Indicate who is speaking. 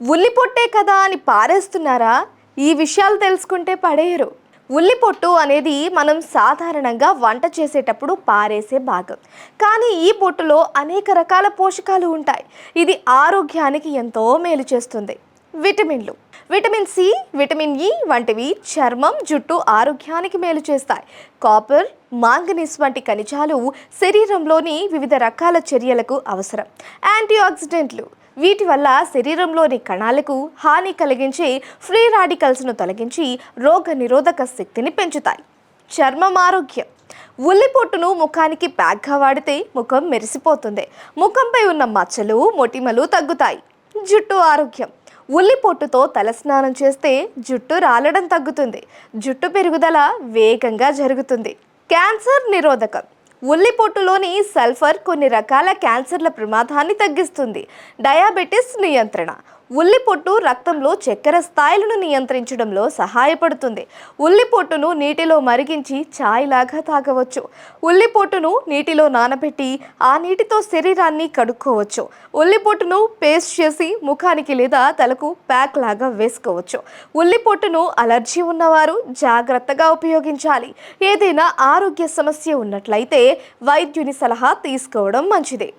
Speaker 1: ఉల్లి పొట్టే కదా అని పారేస్తున్నారా? ఈ విషయాలు తెలుసుకుంటే పడేయరు. ఉల్లి పొట్టు అనేది మనం సాధారణంగా వంట చేసేటప్పుడు పారేసే భాగం. కానీ ఈ పొట్టులో అనేక రకాల పోషకాలు ఉంటాయి. ఇది ఆరోగ్యానికి ఎంతో మేలు చేస్తుంది. విటమిన్లు. విటమిన్ సి విటమిన్ ఇ వంటివి చర్మం జుట్టు ఆరోగ్యానికి మేలు చేస్తాయి. కాపర్ మాంగనీస్ వంటి ఖనిజాలు శరీరంలోని వివిధ రకాల చర్యలకు అవసరం. యాంటీ ఆక్సిడెంట్లు వీటి వల్ల శరీరంలోని కణాలకు హాని కలిగించే ఫ్రీ రాడికల్స్ను తొలగించి రోగ నిరోధక శక్తిని పెంచుతాయి. చర్మం ఆరోగ్యం. ఉల్లి పొట్టును ముఖానికి ప్యాక్గా వాడితే ముఖం మెరిసిపోతుంది. ముఖంపై ఉన్న మచ్చలు మొటిమలు తగ్గుతాయి. జుట్టు ఆరోగ్యం. ఉల్లి పొట్టుతో తలస్నానం చేస్తే జుట్టు రాలడం తగ్గుతుంది. జుట్టు పెరుగుదల వేగంగా జరుగుతుంది. క్యాన్సర్ నిరోధకం. ఉల్లిపొట్టులోని సల్ఫర్ కొన్ని రకాల క్యాన్సర్ల ప్రమాదాన్ని తగ్గిస్తుంది. డయాబెటిస్ నియంత్రణ. ఉల్లి పొట్టు రక్తంలో చక్కెర స్థాయిలను నియంత్రించడంలో సహాయపడుతుంది. ఉల్లి పొట్టును నీటిలో మరిగించి ఛాయ్ లాగా తాగవచ్చు. ఉల్లి పొట్టును నీటిలో నానబెట్టి ఆ నీటితో శరీరాన్ని కడుక్కోవచ్చు. ఉల్లి పొట్టును పేస్ట్ చేసి ముఖానికి లేదా తలకు ప్యాక్ లాగా వేసుకోవచ్చు. ఉల్లి పొట్టును అలర్జీ ఉన్నవారు జాగ్రత్తగా ఉపయోగించాలి. ఏదైనా ఆరోగ్య సమస్య ఉన్నట్లయితే వైద్యుని సలహా తీసుకోవడం మంచిది.